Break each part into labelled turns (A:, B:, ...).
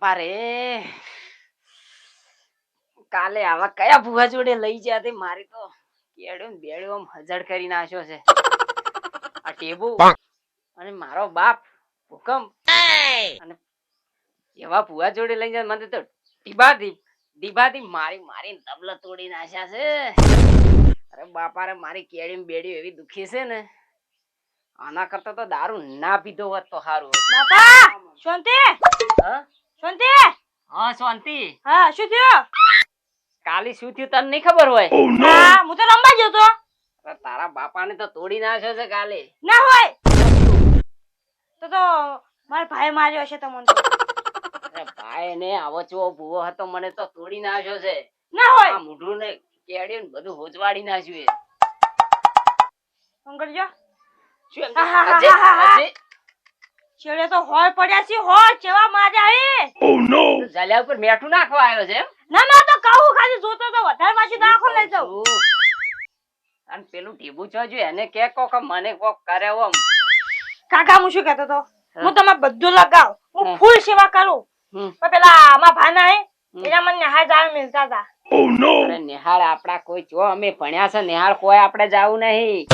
A: બાપા રે કાલે આવા કયા ભૂવા જોડે લઈ ગયા તે મારી તો કેડ્યો ને બેડ્યો આમ હજડ કરી નાખ્યો છે. આ ટેબુ અને મારો બાપ ભૂકંપ. અને એવા ભૂવા જોડે લઈ જાય મને તો ટીબાથી ડીબાથી મારી મારી તબલા તોડી નાખ્યા છે. અરે બાપા રે મારી કેડી બેડી એવી દુખી છે ને. આના કરતા તો દારૂ ના પીધો હોત તો સારું
B: બાપા શાંતિ?
A: હા?
B: શાંતિ?
A: હા શાંતિ.
B: હા શું થયું?
A: કાલી શું થયું તને નહીં ખબર હોય?
B: હા હું તો રમવા ગયો તો.
A: અરે તારા બાપાને તો તોડી નાખ્યો છે કાલે.
B: ના હોય. તો તો મારા ભાઈ માર્યો હશે તમને
A: ભાઈ ને આવો ચો ભૂવો હતો મને તો તોડી નાખ્યો છે.
B: ના હોય.
A: આ મૂઢું ને કેડ્યું ને બધું હોજવાડી નાખ્યું એ
B: અંકલ જો
A: શું એમ?
B: છેડે તો હોય પડ્યા છે હોય કેવા માર્યા હે?
A: તું જલ્યા ઉપર મેઠું નાખવા આવ્યો છે
B: ના ના તો કહું ખાલી જોતો તો વધારે માછી નાખો લઈ જાઉં.
A: અને પેલું ટીબુ છો જો એને કે કોક મને કોક કરે આમ.
B: કાકા હું શું કહેતો તો
A: હું.
B: તમાર બધું લગાવ. હું ફૂલ સેવા કરું.
A: હમ.
B: પણ પેલા આમાં ભાના હે. એના મને નહાય જાવ મિલતા હતા
A: અરે નિહાળ આપડા કોઈ જો અમે ભણ્યા છે નિહાળ કોઈ આપણે જાવું નહીં.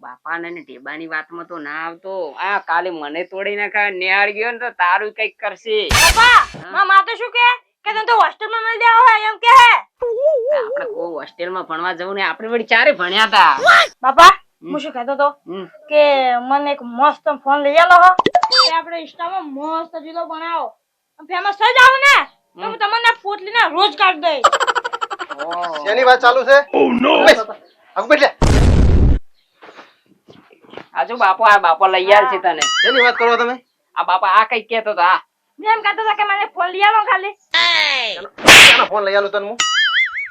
A: બાપાને ને ઢેબાની વાતમાં તો ના આવતો. આ કાલે મને તોડી નાખ્યા નિહાળ ગયો ને તો તારું કંઈક કરશે.
B: બાપા મારા તો શું કે? કે તને તો હોસ્ટેલમાં મળી દેવા હોય એમ કે
A: આપણે કોઈ હોસ્ટેલમાં ભણવા જવું ને આપણે વળી ચારે ભણ્યા હતા
B: બાપા હું શું કહેતો તો કે મને એક મસ્ત ફોન લઈ આલો હો. આપણે ઇન્સ્ટામાં મસ્ત રીલો બનાવો. ફેમસ થઈ જાવ ને તો હું તમને પોટલીને રોજ કાઢ દઈશ.
C: શેની વાત ચાલુ છે? આગળ બેઠ લે.
A: આ જો બાપો આ બાપો લઈ આવ્યો છે તને.
C: એની વાત કરો તમે?
A: આ બાપા આ કઈ કેતો હતો આ.
B: મેં એમ કહેતો હતો કે મને ફોન લઈ આવો ખાલી.
C: એનો ફોન લઈ આલો તને હું.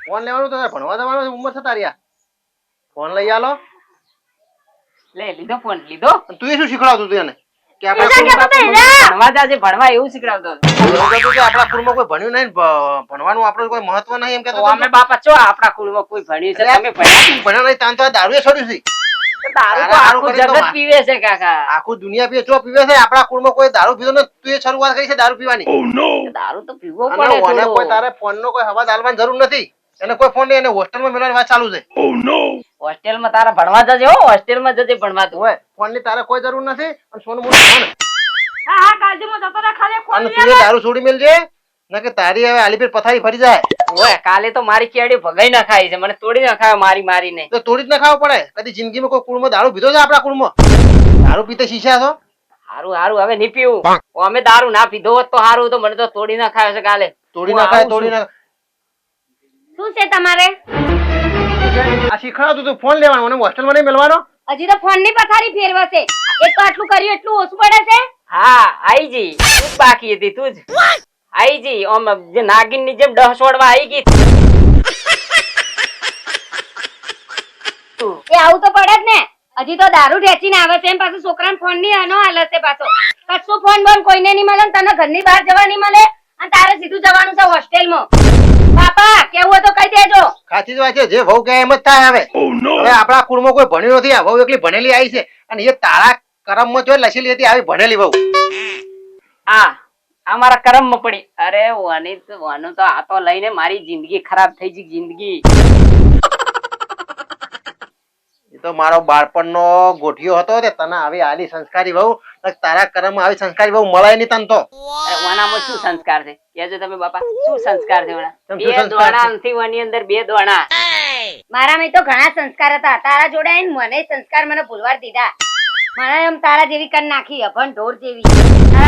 C: ફોન લેવાનું તો ભણવા જવાનું છે, ઉંમર થતા રહ્યા. ફોન લઈ આલો.
A: લે લીધો ફોન લીધો.
C: તું એ શું શીખવાડતું તું એને? કે આપણે
A: ભણવા? જાજે ભણવા એવું
C: કે આપણા કુળમાં કોઈ ભણ્યું નહીં ભણવાનું આપણું કોઈ મહત્વ નહીં એમ કહેતો
A: તો અમે બાપા ચો આપણા કુળમાં કોઈ ભણ્યું છે? તમે ભણ્યા?
C: તું નહીં તાન તો આ દારૂએ છોડ્યું છે.
A: દારૂ તો
C: તારા
A: આખું
C: હારું તો
A: જગત
C: મા-
A: પીવે છે કાકા.
C: આખું દુનિયા પીએ ચો પીવે છે? આપણા કુળમાં કોઈ દારૂ પીધો ને તું એ શરૂઆત કરી છે દારૂ પીવાની.
A: દારૂ તો પીવો
C: અને
A: પડે
C: ઓને
A: થોડો.
C: કોઈ તારે ફોનનો કોઈ અવાજ આલવાની જરૂર નથી. એને કોઈ ફોન નહીં એને હોસ્ટેલમાં મેળવવાની વાત ચાલુ છે.
A: હોસ્ટેલમાં તારા ભણવા જજે હો હોસ્ટેલમાં જજે ભણવા તું.
C: ઓય ફોનની તારે કોઈ જરૂર નથી અને સોનું મોનું ફોન
B: હા હા કાલથી હું જતો હતો ખાલી
C: અને તું એ દારૂ છોડી મેલજે. ના કે તારી હવે આલી પર પથારી ફરી જાય.
A: ઓય કાલે તો મારી કેડી ભગાઈ નખાઈ છે. મને તોડી નખાયો મારી મારીને.
C: તો તોડી જ ના ખાવ પડે. કદી જિંદગીમાં કોઈ કુળમાં દારૂ પીધો છે આપણા કુળમાં? દારૂ પીતે શીશા છો?
A: હારું હારું હવે નહીં પીવું. ઓ, અમે દારૂ ના પીધો હોત તો હારું તો મને તો તોડી નખાયો છે કાલે.
C: તોડી ના ખાય તોડી ના
D: શું છે તમારે?
C: આ શીખડાવતું તું ફોન લેવાનો મને હોસ્ટેલમાં નહીં મેળવાનો
D: હજી તો ફોનની પથારી ફેરવશે. એક તો આટલું કર્યું એટલું ઓછું પડે છે?
A: હા આઈ જી. તું બાકી હતી તું જ. આઈ જી ઓમ જે નાગિનની જેમ ડહ છોડવા આઈ ગઈ
D: એ આવું તો પડે જ ને. હજી તો દારૂ ઢેચીને આવે છે એમ પાછું છોકરાને ફોનની આનો હાલત છે પાછો. કશું ફોન બોન કોઈને નહીં મળે તને ઘરની બહાર જવા નહીં મળે? અને તારે સીધું જવાનું છે હોસ્ટેલમાં. પાપા કેવું હોય તો કહી દેજો.
C: સાચી જ વાત છે જે વહુ કે એમ જ થાય હવે હવે આપણા કુળમાં કોઈ ભણ્યું નથી આ વહુ એકલી ભણેલી આવી છે. અને એ તારા કરમમાં જો લસેલી હતી આવી ભણેલી વહુ.
A: આ અમારા કરમમાં પડી અરે વાની તો તો આ તો લઈને મારી જિંદગી ખરાબ થઈ ગઈ જિંદગી.
C: એ તો મારો બાળપણનો ગોઠિયો હતો તે તને આવી આલી સંસ્કારી બહુ તારા કરમ આવી સંસ્કારી બહુ મળાય નહીં તને તો.
A: વાનામાં શું સંસ્કાર છે? કેજો તમે બાપા શું સંસ્કાર છે વાના? બે દોણા અંથી વાની અંદર બે દોણા.
D: મારામાં તો ઘણા સંસ્કાર હતા. તારા જોડે આવીને મને સંસ્કાર મને ભૂલવાર દીધા. મને એમ તારા જેવી કન નાખી અભણ ઢોર જેવી.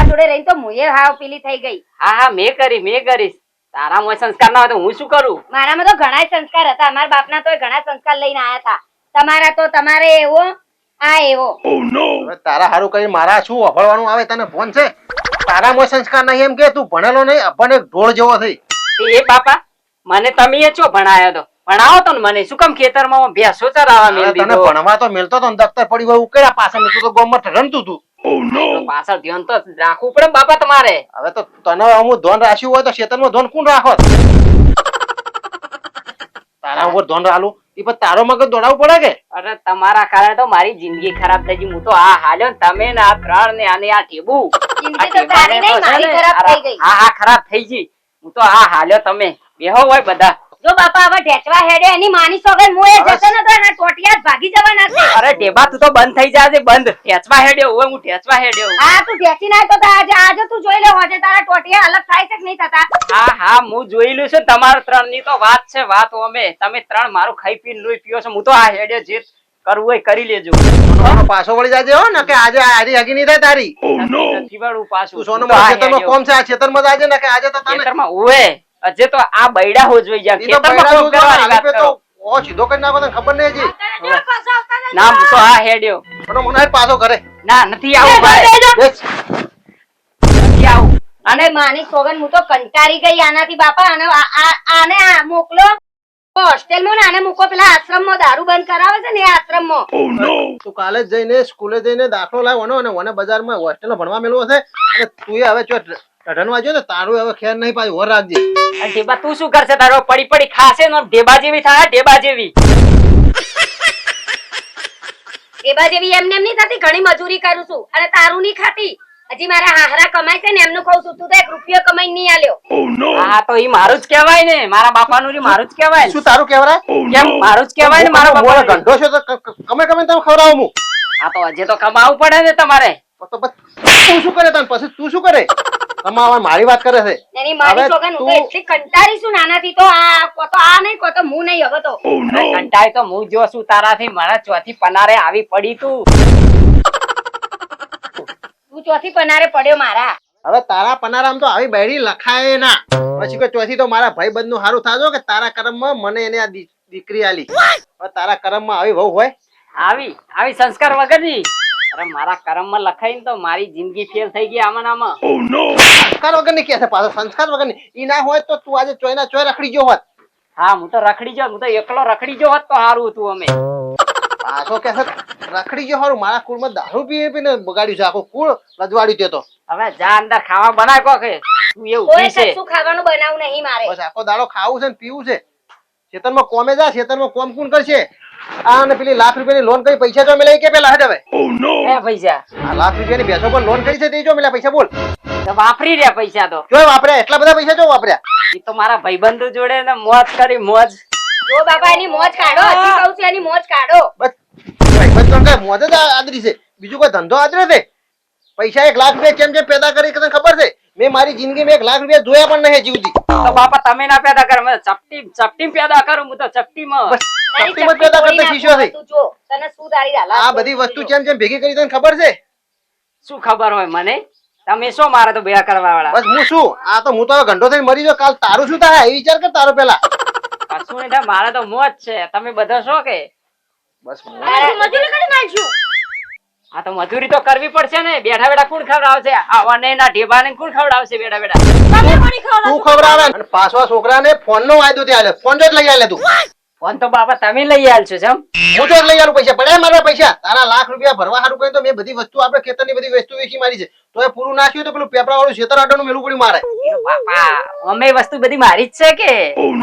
D: તારા જોડે રહીને તો મુએ હાવ પીલી થઈ ગઈ.
A: હા હા મેં કરી મેં કરીશ તારા મોય સંસ્કાર ના હોય તો હું શું કરું?
D: મારામાં તો ઘણા સંસ્કાર હતા. મારા બાપના તો ઘણા સંસ્કાર લઈને આયા હતા. તમારા તો તમારે એવો આ એવો.
C: તારા હારું કરી મારા શું અભળવાનું આવે? તને ફોન છે? તારામાં સંસ્કાર નહીં એમ કે તું ભણેલો નહીં? અભણ એક ઢોળ જેવો થઈ.
A: એ બાપા મને તમે એ છો ભણાયો તો? ભણાવો તો મને. શું કામ ખેતરમાં ભેંસો ચરાવવા
C: હવે
A: દીધો
C: તને ભણવા તો મેલતો તો દફતર પડી હોય ઉકેડા પાસે મેં તું તો ગોમત રમતું તું
A: તો. પાછળ ધ્યાન તો રાખવું પડે બાપા તમારે.
C: હવે તો તને અમુક ધોન રાખ્યું હોય તો ખેતરમાં ધોન કોણ રાખો તારા ઉપર ધોન રાલું એ પણ તારો મગજ દોડાવવું પડે કે?
A: અરે તમારા કારણે તો મારી જિંદગી ખરાબ થઈ ગઈ. હું તો આ હાલ્યો ને તમે ને આ ત્રણ ને આને આ ટેબુ આ
D: તો તારી
A: ટેબાને
D: નહીં,
A: તો છે
D: મારી
A: ને,
D: ખરાબ થઈ ગઈ.
A: હા હા ખરાબ થઈ ગઈ. હું તો આ હાલ્યો તમે. બેહો હોય બધા.
D: જો બાપા હવે ઢેચવા હેડે એની માની સોગન મુએ જતો નતો એના ટોટિયા ભાગી જવાના છે.
A: અરે ટેબા તું તો બંધ થઈ જાજે બંધ. ઢેચવા હેડ્યો હોય હું ઢેચવા હેડ્યો
D: હા. તું ઢેચી ના તો આજે આજે તું જોઈ લે હોજે તારા ટોટિયા અલગ થાય છે કે નહીં થતા?
A: હા હા હું જોયેલું છે. તમાર ત્રણની તો વાત છે વાત અમે તમે ત્રણ મારું ખાઈ પીને લોહી પીઓ છો. હું તો આ હેડ્યો જે કરવું હોય કરી લેજો.
C: પાછો વળી જાજે હો ને કે આજે આરી હગી નહીં થાય તારી.
A: નથી નથી વાળું પાછું.
C: સોનું
A: હું
C: ખેતરમાં કોમ છે આ ખેતરમાં જાજે ને કે આજે તો તમે
A: ખેતરમાં ઓવે હજે તો આ બૈડા હો જોઈ જાય ખેતરમાં કોમ કરવાની વાત કરો
C: ઓ સીધો કરી નાખો તને ખબર નહીં
B: જો પાછા આવતા રહેજો.
A: ના હું તો આ હેડ્યો
C: પણ મને પાછો કરે
A: ના નથી આવું ભાઈ નથી આવું
D: અને માની સોગન હું તો કંટાળી ગઈ આનાથી બાપા અને આ- આ- આને આ મોકલો હોસ્ટેલમાં ને આને મૂકો પેલા આશ્રમમાં દારૂ બંધ કરાવે છે ને એ આશ્રમમાં
C: તું કાલે જ જઈને સ્કૂલે જઈને દાખલો લાવવાનો અને મને બજારમાં હોસ્ટેલમાં ભણવા મેળવો છે અને તું હવે ચો ઢઢનવા જો ને તારું હવે ખેર નહીં પાછું વર રાખજે.
A: અને ઢેબા તું શું કરશે? તારો પડી પડી ખાશે ને ઢેબા જેવી થાય ઢેબા જેવી.
D: ઢેબા જેવી એમને એમ નહીં થતી ઘણી મજૂરી કરું છું. અને તારું નહીં ખાતી. હજી મારા હાહરા કમાય છે ને એમનું ખાઉં છું તું તો એક રૂપિયો કમાઈ નહીં આલ્યો.
A: હા તો ઈ મારું જ કહેવાય ને. મારા બાપાનું નું મારું જ કહેવાય.
C: શું તારું કહેવાય?
A: કેમ? મારું જ કહેવાય ને મારા બાપાનું
C: ગંઢો છે તો કમે કમે તમે ખવડાવું હું
A: હા તો હજી તો કમાવું પડે ને તમારે.
C: તો તું શું કરે તને પછી? તું શું કરે? તમારા મારી વાત કરે છે.
D: એની મારી
C: હવે
D: સોગન હું તો એટલી કંટાળી છું નાનાથી તો આ કો તો આ નહીં કો તો હું નહીં હવે તો.
A: અરે કંટાળી તો હું જો છું તારાથી મારા ચોથી પનારે આવી પડી તું.
D: તું ચોથી પનારે પડ્યો મારા.
C: હવે તારા પનારામ તો આવી બેડી લખાય ના. પછી કોઈ ચોથી તો મારા ભાઈ બંધનું સારું થાજો કે તારા કર્મમાં મને એને આ દીકરી આલી. તારા તારા કર્મમાં આવી વહુ હોય.
A: આવી આવી સંસ્કાર વગરની. અરે મારા કર્મમાં લખાઈને તો મારી જિંદગી ફેલ થઈ ગઈ આમાં ને આમાં.
C: સંસ્કાર વગરની કે છે પાછો? સંસ્કાર વગરની ઈ ના હોય તો તું આજે ચોય ના ચોય રખડી ગયો હોત.
A: હા હું તો રખડી જાઉં હું તો એકલો રખડી ગયો હોત તો સારું હતું અમે.
C: પાછો કે રખડી ગયો હારું. મારા કુળમાં દારૂ પીએ પીને બગાડ્યું છે. આખું કુળ રજવાડ્યું તે તો.
A: હવે જા અંદર ખાવા બનાય કો કે તું એવું
D: કોઈ કશું ખાવાનું બનાવું નહીં મારે.
C: બસ આખો દાડો ખાવું છે ને પીવું છે. ખેતરમાં કોમે જા ખેતરમાં કોમ કોણ કરશે? આ ને પેલી લાખ રૂપિયાની લોન કઈ પૈસા જો મળે કે પેલા હજ હવે
A: એ પૈસા.
C: આ લાખ રૂપિયાની બેસો પર લોન કઈ છે તે જો મળ્યા પૈસા બોલ.
A: તો વાપરી રહ્યા પૈસા તો.
C: જો વાપર્યા એટલા બધા પૈસા જો વાપર્યા.
A: ઈ તો મારા ભાઈબંધો જોડે ને મોજ કરી મોજ.
D: જો બાપા એની મોજ કાઢો. હજી કહું છું એની મોજ કાઢો.
C: બસ. ભાઈબંધ તો કઈ મોજ જ આદરી છે. બીજું કોઈ ધંધો આદરે છે? પૈસા એક લાખ રૂપિયા કેમ કેમ પેદા કરી તને ખબર છે? મેં મારી જિંદગી એક લાખ રૂપિયા જોયા પણ નહીં જીવતી
A: તો બાપા તમે ના પેદા કરો. મેં ચપટી ચપટી પેદા કરું હું તો ચપટીમાં.
C: બસ.
D: તારી
C: શક્તિમત
D: ચપટી
C: પેદા કરતા શીશો છે
D: તું જો તને શું તારી હાલત
C: આ બધી વસ્તુ કેમ કેમ ભેગી કરી તને ખબર છે?
A: શું ખબર હોય મને? તમે શું મારે તો ભેગા કરવા વાળા
C: બસ હું શું? આ તો હું તો ઘંટો થઈને મરી જાઉં કાલ તારું શું થાય? એ વિચાર કર તારો પેલા.
A: કશું નહીં મારે તો મોજ છે. તમે બધા શું કે?
C: બસ
B: મજૂરી કરી નાખજો.
A: હા તો મજૂરી તો કરવી પડશે ને. બેઠા બેઠા કોણ ખવડાવશે? આવાને ના ઢેબાને કોણ ખવડાવશે બેઠા બેઠા?
B: તમે પણ ખવડાવશો.
C: તું ખવડાવે અને પાછો આ છોકરાને ફોન નો વાયદો ત્યાં આલે ફોન જ લઈ આલે તું.
A: ફોન તો બાપા તમે લઈ આલશો છો
C: હું તો લઈ આલું પૈસા પડ્યા મારા પૈસા. તારા લાખ રૂપિયા ભરવા સારું કરીને તો મેં બધી વસ્તુ આપણે ખેતરની બધી વસ્તુ વેચી મારી છે. તો એ પૂરું નાખ્યું તો પેલું પેપરા વાળું ખેતર આટાનું મેલું પડ્યું મારે.
A: બાપા અમે વસ્તુ બધી મારી જ છે કે?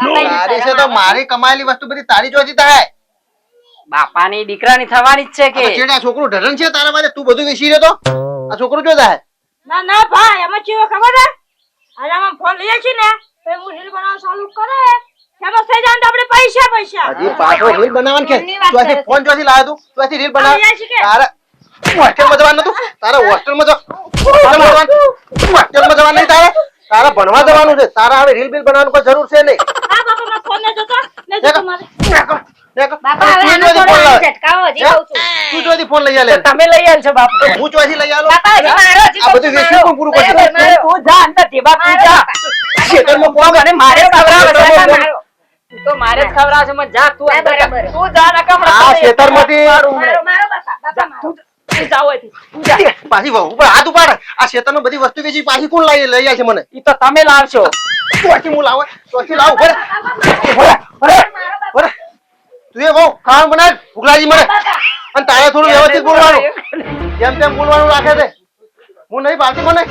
C: મારી છે તો મારી કમાયેલી વસ્તુ બધી તારી જોતી થાય.
A: બાપાની દીકરાની થવાની જ છે કે?
C: છેડે આ છોકરું ઢરન છે તારા માટે? તું બધું વેચી રહ્યો તો? આ છોકરું જો થાય?
B: ના ના ભાઈ એમાં કેવો ખબર હે આજે ફોન લઈએ છીએ ને તો એ હું રીલ બનાવવાનું ચાલુ કરે. ફેમસ થઈ જાય ને તો આપણે પૈસા પૈસા.
C: હજી પાછો રીલ બનાવવાનું કે
D: ફોનની વાત
C: ચોથી
D: કરે છે.
C: ફોન ચોથી લાવ્યો તું? ચોથી રીલ બનાવ.
B: આવી જાય છે કે?
C: તારા હોસ્ટેલમાં જવાનું નતું? તારા હોસ્ટેલમાં જ હોસ્ટેલમાં જવાનું. જવાનું નહીં તારે? તારે ભણવા જવાનું છે. તારા હવે રીલ બિલ બનાવવાની કોઈ જરૂર છે નહીં.
B: હા બાપા મારા ફોન ને જોતો ને જોતો મારે.
C: દેખો, દેખો.
D: બાપા હવે આનો થોડો ઝટકાવો હજી કહું છું.
C: તું ચોથી ફોન લઈ આલે.
A: તમે લઈ આલશો બાપુ.
C: હું ચોથી લઈ આલો?
D: બાપા હજી મારો હજી
C: આ બધું પણ પૂરું કરશે.
A: તું જા અંદર ઢેબા તું જા.
D: બાપા.
C: ખેતરમાં કોમ
A: મને મારે જ ખવડાવે છે
D: બાપા,
A: કાકા.
D: મારો.
A: તું મારે જ ખવડાવશે. મને જા તું
D: બરાબર.
A: તું જા ના હમણાં
C: આ
A: તારે
C: ખેતરમાંથી-
A: મારો,
D: મારો બાપા, બાપા મારો.
A: તું જાઓ અહીંથી. તું જા.
C: પાછી ઉપર હાથ ઉપાડ. આ ખેતરમાં બધી વસ્તુ વેચી પાછી કોણ લઈ લઈ આવે છે મને?
A: ઈ તો તમે લાવશો.
C: ચોથી હું લાવે ચોથી લાવ. તું એ બહુ ખાવાનું બનાવ ભૂખલાજી મને. અને તારે થોડું વ્યવસ્થિત બોલવાનું. જેમ તેમ બોલવાનું રાખે છે. હું નહીં પાડતી મને.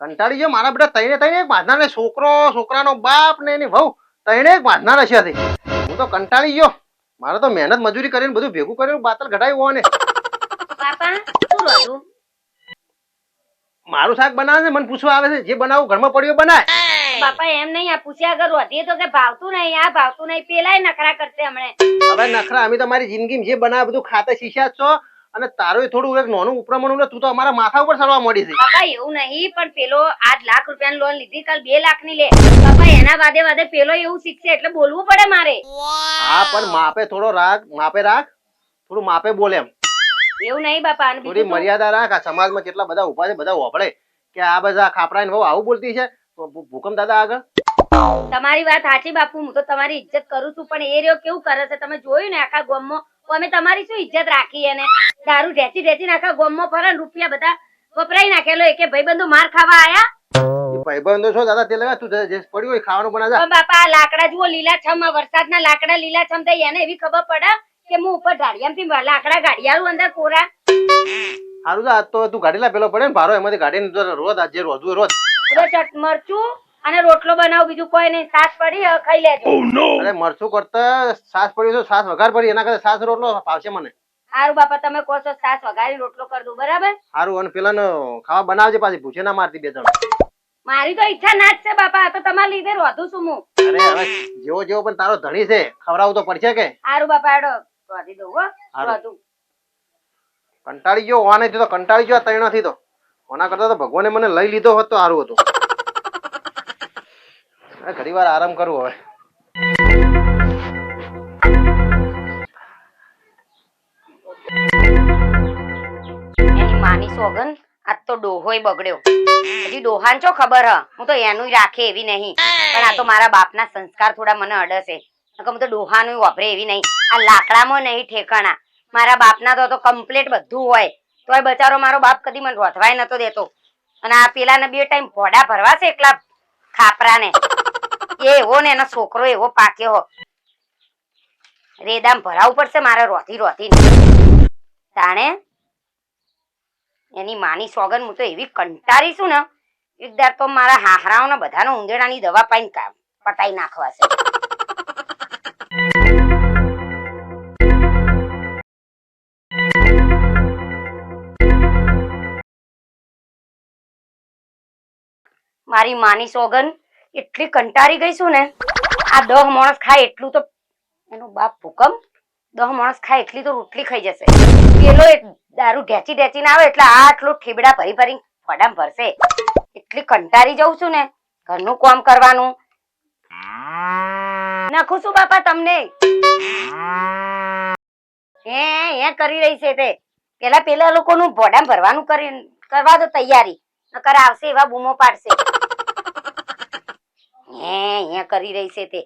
C: કંટાળી ગયો? મારા બેટા તઈને તઈને એક બાંધનાર છોકરો છોકરાનો બાપ ને એની વહુ તઈને એક બાંધનાર હશે હતી હું તો કંટાળી ગયો. મારે તો મહેનત મજૂરી કરીને બધું ભેગું કર્યું બાતલ ઘટાયું
D: બાપા
C: મારું શાક બનાવે છે મને પૂછવા આવે છે જે બનાવું ઘરમાં પડ્યું બનાય.
D: બાપા એમ નહીં આ પૂછ્યા કરું રોધીએ તો કે ભાવતું નહીં આ ભાવતું નહીં પેલાય નખરા કરશે હમણે.
C: હવે નખરા અમે તમારી જિંદગી જે બનાવે બધું ખાતા શીખ્યા છો. અને તારો થોડું એક નાનું ઉપરામણું તું તો અમારા માથા ઉપર સરવા મળી છે.
D: બાપા એવું નહીં પણ પેલો આઠ લાખ રૂપિયાની લોન લીધી કાલ બે લાખની લે. બાપા એના વાદે વાદે પેલો એવું શીખશે એટલે બોલવું પડે મારે.
C: હા પણ માપે થોડો રાખ માપે રાખ થોડું માપે બોલે એમ.
D: એવું નહીં બાપા
C: થોડી મર્યાદા રાખ આ સમાજમાં કેટલા બધા ઊભા છે બધા હોપડે કે આ બધા ખાપરા બહુ આવું બોલતી છે? ભૂકંપ દાદા આગળ.
D: તમારી વાત સાચી બાપુ હું તો તમારી ઇજ્જત કરું છું પણ એ રહ્યો કેવું કરે છે? તમે જોયું ને આખા ગામમાં? અમે તમારી શું ઇજ્જત રાખી એને? દારૂ ઢેચી ઢેચી નાખા ગામમાં ફરે રૂપિયા બધા વપરાઈ નાખેલો એકે ભાઈબંધો માર ખાવા આયા?
C: ભાઈબંધો છો દાદા તે લગા તું જે જે પડ્યું હોય ખાવાનું બનાવજા
D: પણ બાપા આ લાકડા જુઓ લીલાછમ આ વરસાદના લાકડા લીલાછમ થઈ એને એવી ખબર પડે કે હું ઉપર ઢાળિયામાંથી લાકડા ગાડિયાળું અંદર કોરા?
C: સારું તો તું ગાડી લા પેલો પડે ને ભારો એમાંથી ગાડી રોજ આજે રોજ રોજ.
D: ચટ મરચું. અને રોટલો બનાવ બીજું કોઈ નહીં. સાસ પડી ખાઈ લેજો.
C: અરે મરચું કરતા સાસ પડી તો સાસ વઘાર પડી એના કરતા સાસ રોટલો ફાવશે મને.
D: સારું બાપા તમે કહો છો સાસ વઘારી રોટલો કરી દઉં બરાબર?
C: સારું અને પેલા ખાવા બનાવજે પાછી ભૂસે ના મારતી બે ત્રણ
D: મારી તો ઈચ્છા ના જ છે બાપા તો તમારા લીધે રોધું છું હું.
C: અરે હવે જેવો જેવો પણ તારો ધણી છે ખવડાવું તો પડશે કે?
D: સારું બાપા આડો રોધી દઉં હો. રોધું.
C: કંટાળી ગયો ઓને તો કંટાળી ગયો આ ત્રણથી તો. ઓના કરતા તો ભગવાને મને લઈ લીધો હોત તો સારું હતું. ઘડી વાર આરામ કરવો હવે
D: તો તો તો મારા બાપના સંસ્કાર મને અડશે હું તો ડોહાનું વાપરે એવી નહીં. લાકડામાં નહીં ઠેકાણા. મારા બાપના તો તો કમ્પ્લીટ બધું હોય. તોય બચારો મારો બાપ કદી મને રોથવાય નતો દેતો. અને આ પેલાને બે ટાઈમ ભોડા ભરવા છે એકલા ખાપરાને. એ એવો ને એનો છોકરો એવો પાક્યો રેદામ ભરાવું પડશે મારે રોધી રોધી તાણે એની માની સોગન હું તો એવી કંટાળી છું ને. એકદાર તો મારા હાહરાઓને બધાનો ઉંદેડાની દવા પાઈને કામ પટાઈ નાખવા છે. મારી માની સોગન એટલી કંટાળી ગઈ છું ને. આ દહ માણસ ખાય એટલું તો એનો બાપ ભૂકમ દહ માણસ ખાય એટલી તો રોટલી ખાઈ જશે. પેલો દારૂ ઢેચી આવે એટલે આટલું ઠેબડા ભરી ભરી ફડામ ભરશે. એટલી કંટાળી જઉં છું ને. ઘરનું કામ કરવાનું. નાખું છું બાપા તમને. હે હે કરી રહી છે તે. પેલા પેલા લોકોનું ભોડામ ભરવાનું કરી, કરવા દો તૈયારી. નકર આવશે એવા બૂમો પાડશે. હે હે કરી રહી છે તે.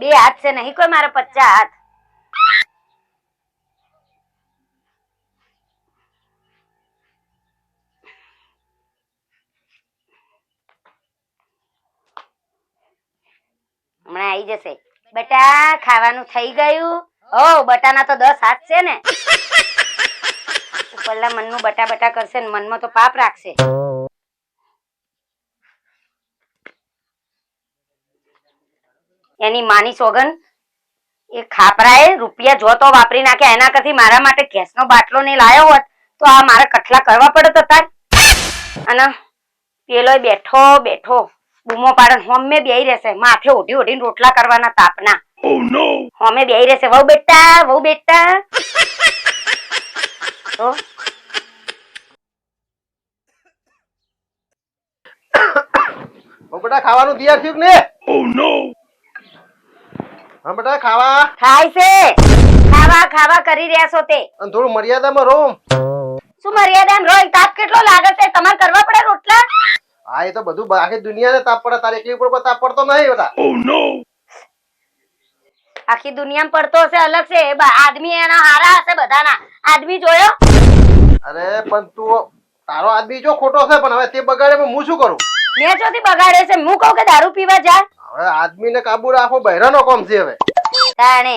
D: બે હાથ છે નહીં કોઈ મારા પચ્ચા હાથ. હમણાં આવી જશે. બેટા, ખાવાનું થઈ ગયું. ઓ, બટાના તો દસ હાથ છે ને. ઉપરલા મનનું બટા બટા કરશે ને મનમાં તો પાપ રાખશે. એની માની સોગન એ ખાપરાએ રૂપિયા જો તો વાપરી નાખ્યા એના કરતી મારા માટે ગેસનો બાટલો ને લાયો હોત તો આ મારે કઠલા કરવા પડત હતા. અને પેલો બેઠો બેઠો બૂમો પાડન હોમે બેહી રહેશે માથે ઓઢી ઓઢીને રોટલા કરવાના તાપના. હોમે બેહી રહેશે. વહુ બેટા વહુ બેટા. તો
C: બટા ખાવાનું તૈયાર થયું કે નો હા બટા ખાવા?
D: ખાય છે. ખાવા ખાવા કરી રહ્યા છો તે.
C: અને થોડું મર્યાદામાં રહો.
D: શું મર્યાદા રોય તાપ કેટલો લાગે છે? તમારે કરવા પડે રોટલા?
C: હા એ તો બધું આખી દુનિયાને તાપ પડે. તારે એકલી ઉપર તાપ પડતો નહીં બેટા.
D: આખી દુનિયામાં પડતો હશે અલગ છે. આદમી એના હારા હશે બધાના. આદમી જોયો?
C: અરે પણ તું તારો આદમી જો ખોટો છે પણ હવે તે બગાડે હું શું કરું?
D: મેં ચોથી બગાડે છે. હું કહું કે દારૂ પીવા જા.
C: હવે આદમીને કાબુ રાખો બહેરાનો કોમ છે હવે.
D: તાણે.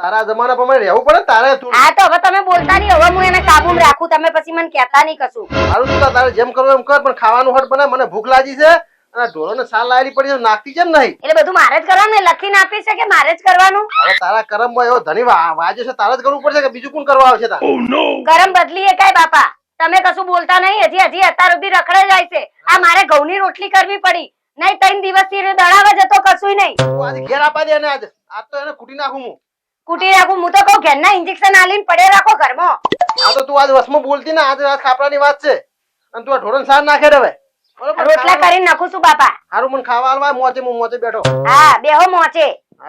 C: તારા જમાના પ્રમાણે રહેવું પડે તારે તું.
D: હા તો હવે તમે બોલતા નહીં. હવે હું એને કાબુ રાખું. તમે પછી મને કહેતા નહીં કશું.
C: સારું તું તારે જેમ કરવું એમ કર પણ ખાવાનું હટ બને મને ભૂખ લાગી છે. અને ઢોરોને સાલ લાયેલી પડી છે નાખતી જેમ નહીં?
D: એટલે બધું મારે જ કરવાનું ને? લખીને આપી છે કે મારે જ કરવાનું?
C: હવે તારા કરમમાં એવો ધણી વાજે છે તારે જ કરવું પડશે કે બીજું કોણ કરવા આવશે કરમ
D: ગરમ બદલી એ કાય બાપા. તમે કશું બોલતા નહીં હજી હજી અત્યાર સુધી રખડે જાય છે. આ મારે ઘઉંની રોટલી કરવી પડી. નહીં ત્રણ દિવસથી થી દડાવા જતો કશું નહીં.
C: આજે ઘેર આપા દે અને આજ. આજ તો એને કૂટી નાખું હું.
D: કૂટી રાખું હું તો કહું ઘરના ઇન્જેક્શન આલીને પડે રાખો ઘરમાં.
C: આ તો તું આજ વસમાં બોલતી ને આજે આ ખાપરાની વાત છે. અને તું આ ઢોરણ સાર નાખે રે હવે. બરોબર
D: રોટલા કરીને નાખું છું બાપા.
C: હારું મને ખાવા આલવા મોચે હું મોચે બેઠો.
D: હા બેહો મોચે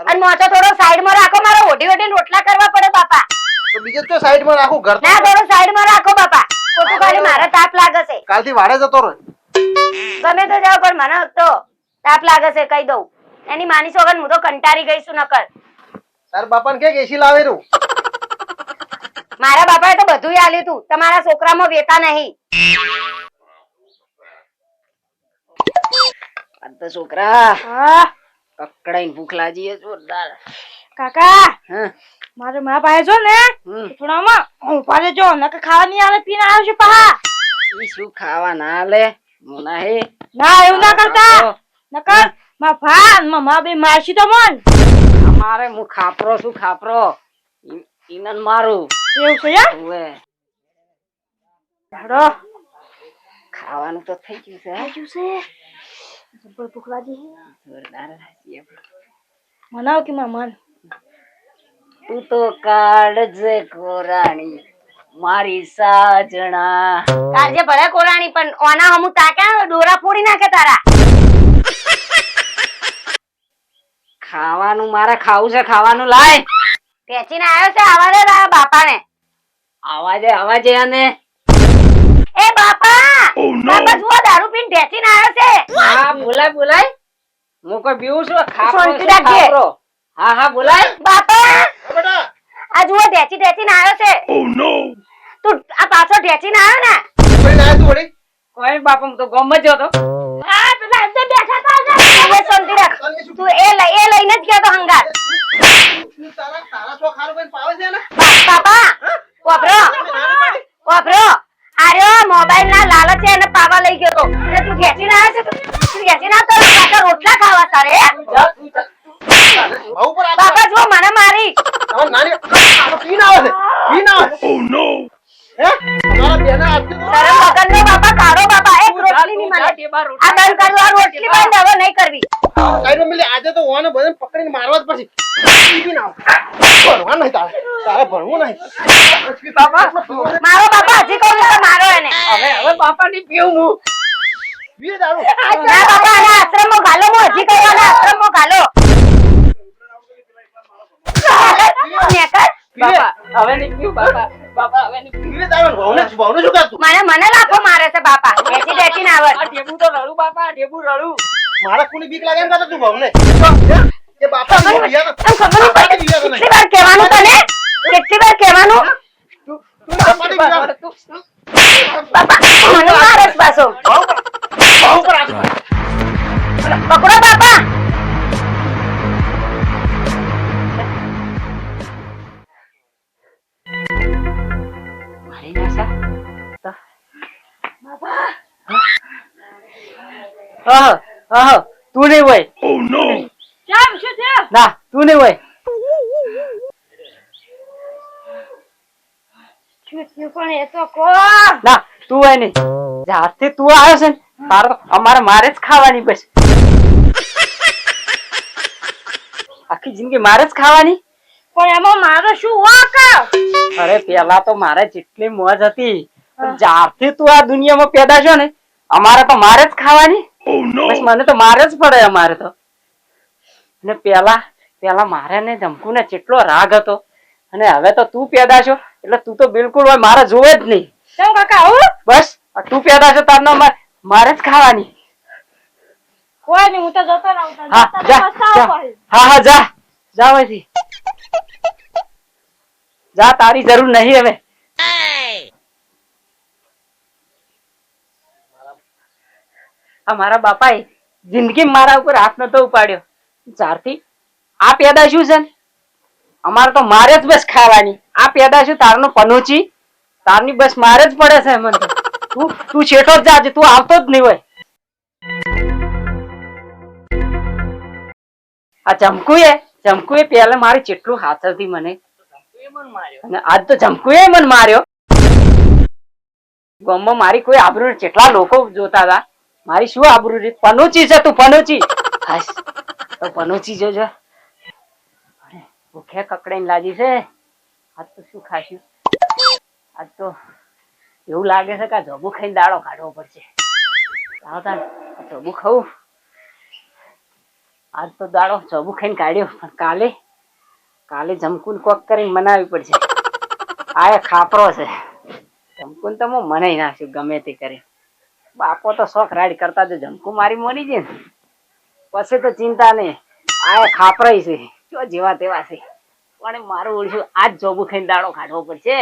D: અને મોચો થોડો સાઈડમાં રાખો મારો ઓઢી ઓઢી રોટલા કરવા પડે બાપા.
C: તો બીજે તો સાઈડમાં રાખું ઘર
D: ના થોડો સાઈડમાં રાખો બાપા. ખોટું ખાલી મારા તાપ લાગે છે.
C: કાલથી વાડે જતો રહે.
D: ગમે તો જાઓ પણ મને તો તાપ લાગે છે કહી દઉં. એની માની સોગન હું તો કંટાળી ગઈ છું નકર.
C: તાર બાપાને કે એસી લાવેલું?
D: મારા બાપાએ તો બધું આલ્યું તું. તમારા છોકરામાં વેતા નહીં.
A: તો છોકરા.
B: હા.
A: કકડાઈને ભૂખ લાગી જોરદાર.
B: કાકા
A: હા?
B: મારે મા પાસે જો ને થોડામાં ઊભા રહેજો નકર ખાવા નહીં આવે પીને આવ્યો છે પહા.
A: ઈ શું ખાવા ના લે? મુના હે?
B: ના એવું ના કરતા. નકર મા ભાન મા મા બે મારશી તો મન.
A: મારે હું ખાપરો છું ખાપરો. ઇનન ઈનન મારું.
B: એવું છે ઓએ
A: હવે ખાવાનું તો થઈ ગયું છે થઈ
B: ગયું છે. જબર ભૂખ લાગી છે.
A: જોરદાર છે.
B: મનાવ કે મન
A: તું તો કાઢજે કોરાણી મારી સાજણા
D: કાળજે ભલે કોરાણી પણ ઓના હમું તાક્યા ડોરા ફોડી નાખે તારા
A: ખાવાનું મારે ખાવું છે ખાવાનું લાય.
D: પેચીને આવ્યો છે આવા દે તારા બાપાને.
A: આવાજે આવાજે અને
D: એ બાપા! બાપા જુઓ દારૂ પીને ઢેચીને આવ્યો છે.
A: હા બોલાય બોલાય. હું કોઈ પીવું છું ખાપરો
D: શાંતિ
A: છું,
D: રાખજે.
A: ખાપરો. હા હા બોલાય.
D: બાપા!
C: બેટા!
D: આ જુઓ ઢેચી ઢેચીને આવ્યો છે. તું આ પાછો ઢેચીને આવ્યો ને.
C: કોઈ ના તું વળી.
A: કોઈ બાપા હું તો ગમ જ હતો
B: આ પેલા અંદર બેઠા તા
D: હવે શાંતિ રાખ. તું એ લઈ એ લઈને જ ગયો તો હંગાર
C: તું તારા તારા છો ખારું કઈ પાવે છે ને?
D: બાપા વાપરો વાપરો આર્યો મોબાઈલ ના લાલચે એને પાવા લઈ ગયો તો. એટલે તું ઘેચીને ના છે તું- તું ઘેચીને તો રહ્યો. રોટલા ખાવા તારે બાપા જો મને મારી.
C: નાની આ પીન આવે પી ના આવે છે. હે? તારા બેના હાથથી તો-
D: શરમ વગરનો બાપા કાઢો બાપા એક રોટલી ની મને. આ હવે નહીં કરવી
C: આજે તો ઓને બધાને પકડીને મારવા જ પછી. પીન આવ ભણવા નહીં તારે. તારે ભણવું નહીં.
A: બાપા
D: મારો બાપા હજી કહું તો મારો એને.
A: હવે હવે બાપા ની પીવું હું.
C: પીએ દારૂ
D: ના બાપા આના આશ્રમમાં ઘાલો હું હજી કહું આના આશ્રમમાં ઘાલો નેકર.
A: બાપા હવે નહીં પીવું બાપા. બાપા હવે નહીં
C: પીએ દારૂ ભાવને ભાવને શું કરતું
D: મને મને લાખો મારે છે બાપા. બેસી બેસી ના
A: આ ઢેબુ તો રડું બાપા ઢેબુ રડું.
C: મારા કોની બીક લાગે એમ કાતો તું ભાવને એ બાપા હું બીયા તો-
D: એમ ખબર નહીં પડી. કેટલી વાર કહેવાનું તને? કેટલી વાર કહેવાનું?
C: તું- તું.
A: આહ તું નહીં હોય.
B: કેમ શું છે?
A: ના તું નહીં હોય.
B: પણ એ તો કો
A: ના તું હોય નહીં. જ્યારથી તું આવ્યો છે ને તારે અમારે મારે જ ખાવાની બસ આખી જિંદગી મારે જ ખાવાની?
B: પણ એમાં મારો શું વાંક
A: અરે પેલા તો મારે જેટલી મોજ હતી જ્યારથી તું આ દુનિયામાં પેદા છો ને અમારે તો મારે જ ખાવાની. બસ મને તો મારે જ પડે અમારે તો. અને પેલા પેલા મારે ને ધમકુ ને કેટલો રાગ હતો. અને હવે તો તું પેદા છો એટલે તું તો બિલકુલ હોય મારે જોવે જ નહીં.
B: કેમ કાકા આવું?
A: બસ તું પેદા છો તારનો મારે મારે જ ખાવાની.
B: કોઈ નહીં હું તો જતો રહું
A: હા. હા હા જા. જા અહીંથી જા તારી જરૂર નહીં હવે. આ મારા બાપાએ જિંદગી મારા ઉપર હાથ નતો ઉપાડ્યો. ચારથી, આ પેદા શું છે ને? અમારે તો મારે જ બસ ખાવાની. આ પેદા છું તારનો પનોચી? તારની બસ મારે જ પડે છે મને તું. તું છેટો જ જાજે તું આવતો જ નહીં હોય. આ જમકુએ ચમકુએ પેલા મારે જેટલું હાથરથી મને. અને આજ તો ચમકુએ મને માર્યો. ગામમાં મારી કોઈ આબરૂ. કેટલા લોકો જોતા હતા. મારી શું આબરૂ રે પનોચી છે તું પનોચી. હાશ, તો પનોચી જોજો. ભૂખ્યા કકડાઈને લાજી છે. આજ તો શું ખાશું? આજ તો એવું લાગે છે કે જબુ ખાઈને દાડો કાઢવો પડશે. આવતા જબુ ખાવું આજ તો દાડો જબુ ખાઈને કાઢ્યો પણ કાલે કાલે જમકુન કોક કરીને મનાવી પડશે. આ ખાપરો છે. જમકુન તો હું મનાઈ નાખ્યું ગમે તે કરી. બાપો તો શોખ રાઈડ કરતા જો જમકુ મારી મોની છે પછી તો ચિંતા નહીં. આ ખાપરાઈ છે. જો જેવા તેવા છે. પણ મારું ઓળશું આજ જોબું ખાઈને દાડો કાઢવો પડશે.